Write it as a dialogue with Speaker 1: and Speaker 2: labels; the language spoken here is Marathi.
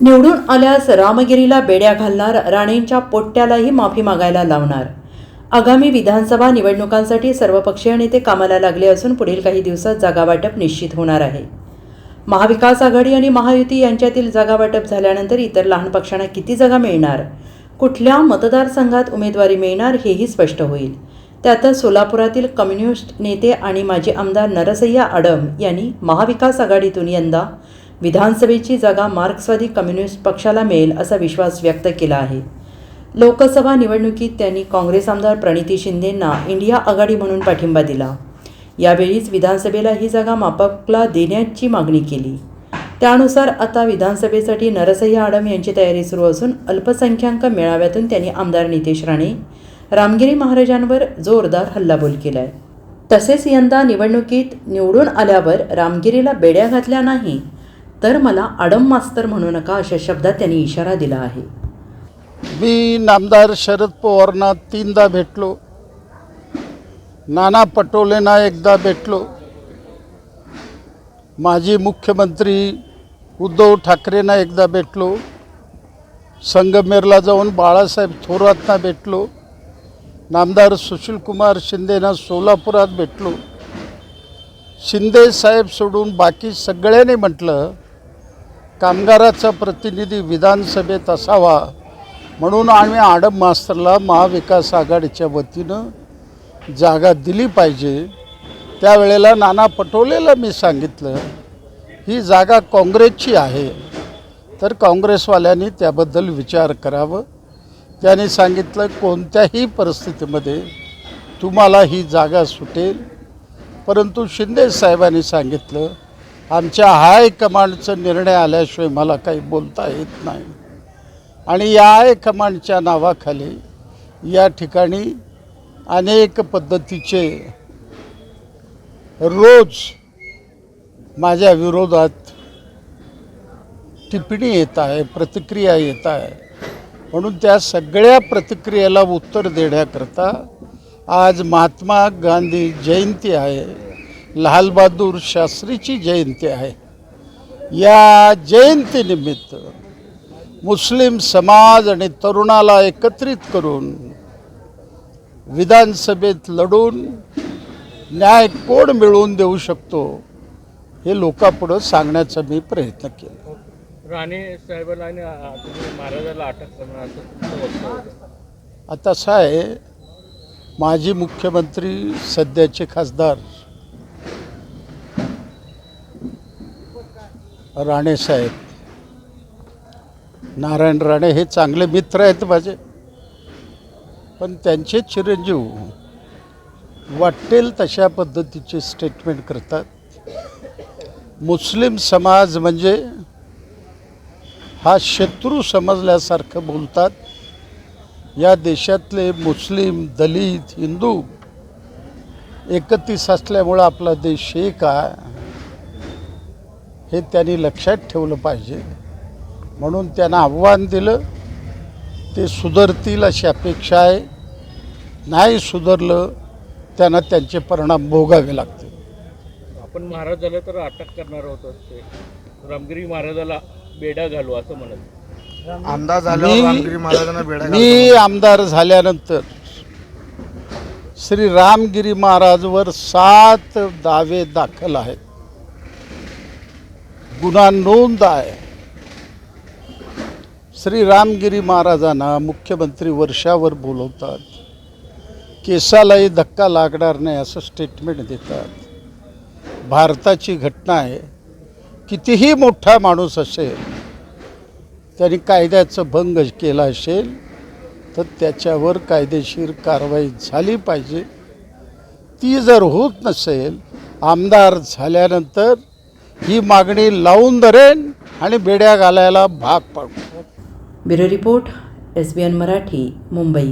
Speaker 1: निवडून आल्यास रामगिरीला बेड्या घालणार राणेंच्या पोट्ट्यालाही माफी मागायला लावणार. आगामी विधानसभा निवडणुकांसाठी सर्वपक्षीय नेते कामाला लागले असून पुढील काही दिवसात जागावाटप निश्चित होणार आहे. महाविकास आघाडी आणि महायुती यांच्यातील जागावाटप झाल्यानंतर इतर लहान पक्षांना किती जागा मिळणार? कुठल्या मतदारसंघात उमेदवारी मिळणार हेही स्पष्ट होईल. त्यातच सोलापुरातील कम्युनिस्ट नेते आणि माजी आमदार नरसय्या आडम यांनी महाविकास आघाडीतून यंदा विधानसभेची जागा मार्क्सवादी कम्युनिस्ट पक्षाला मिळेल असा विश्वास व्यक्त केला आहे. लोकसभा निवडणुकीत त्यांनी काँग्रेस आमदार प्रणिती शिंदेंना इंडिया आघाडी म्हणून पाठिंबा दिला. यावेळीच विधानसभेला ही जागा मापकला देण्याची मागणी केली. त्यानुसार आता विधानसभेसाठी नरसय्या आडम यांची तयारी सुरू असून अल्पसंख्याक मेळाव्यातून त्यांनी आमदार नितेश राणे रामगिरी महाराजांवर जोरदार हल्लाबोल केला आहे तसेच यंदा निवडणुकीत निवडून आल्यावर रामगिरीला बेड्या घातल्या नाही तर मला आडम मास्तर म्हणू नका अशा शब्दात त्यांनी इशारा दिला आहे.
Speaker 2: मी नामदार शरद पवारांना तीनदा भेटलो. नाना पटोलेंना एकदा भेटलो. माजी मुख्यमंत्री उद्धव ठाकरेंना एकदा भेटलो. संगमेरला जाऊन बाळासाहेब थोरातना भेटलो. नामदार सुशीलकुमार शिंदेना सोलापुरात भेटलो. शिंदे साहेब सोडून बाकी सगळ्यांनी म्हटलं कामगाराचा प्रतिनिधी विधानसभेत असावा म्हणून आम्ही आडम मास्तरला महाविकास आघाडीच्या वतीनं जागा दिली पाहिजे. त्यावेळेला नाना पटोलेला मी सांगितलं ही जागा काँग्रेसची आहे. तर काँग्रेसवाल्यांनी त्याबद्दल विचार करावं. त्याने सांगितलं कोणत्याही परिस्थितीमध्ये तुम्हाला ही जागा सुटेल. परंतु शिंदे साहेबांनी सांगितलं आमच्या हायकमांडचं निर्णय आल्याशिवाय मला काही बोलता येत नाही. आणि या हायकमांडच्या नावाखाली या ठिकाणी अनेक पद्धतीचे रोज माझ्या विरोधात टिप्पणी येत आहे प्रतिक्रिया येत आहे. म्हणून त्या सगळ्या प्रतिक्रियेला उत्तर देण्याकरता आज महात्मा गांधी जयंती आहे. लालबहादूर शास्त्रीची जयंती आहे या जयंतीनिमित्त मुस्लिम समाज आणि तरुणाला एकत्रित करून विधानसभेत लढून न्याय कोण मिळवून देऊ शकतो हे लोकांपुढं सांगण्याचा मी प्रयत्न केला
Speaker 3: राणे साहेबांना आणि आ- तुम्ही महाराजाला अटक करणार असं तुमचं वक्तव्य होतं.
Speaker 2: आता असं आहे माजी मुख्यमंत्री सध्याचे खासदार राणेसाहेब नारायण राणे हे चांगले मित्र आहेत माझे. पण त्यांचे चिरंजीव वाटेल तशा पद्धतीचे स्टेटमेंट करतात. मुस्लिम समाज म्हणजे हा शत्रू समजल्यासारखं बोलतात. या देशातले मुस्लिम दलित हिंदू एकतीस असल्यामुळं आपला देश एक आहे. हे त्यांनी लक्षात ठेवलं पाहिजे. म्हणून त्यांना आव्हान दिलं ते सुधारतील अशी अपेक्षा आहे. नाही सुधारलं त्यांना त्यांचे परिणाम भोगावे लागतील.
Speaker 3: आपण महाराज झालं तर अटक करणार होतो ते रामगिरी महाराजाला बेड्या घालू असं म्हणत.
Speaker 4: आमदार झाल्यावर रामगिरी महाराजांना
Speaker 2: मी आमदार झाल्यानंतर श्री रामगिरी महाराजवर सात दावे दाखल आहेत. गुन्हा नोंद आहे. श्री रामगिरी महाराजांना मुख्यमंत्री वर्षावर बोलवतात. केसालाही धक्का लागणार नाही असं स्टेटमेंट देतात. भारताची घटना आहे. कितीही मोठा माणूस असेल त्यांनी कायद्याचं भंग केला असेल तर त्याच्यावर कायदेशीर कारवाई झाली पाहिजे. ती जर होत नसेल आमदार झाल्यानंतर ही मागणी लावून धरेन आणि बेड्या घालायला भाग पाडू.
Speaker 1: Bureau report S B N Marathi Mumbai.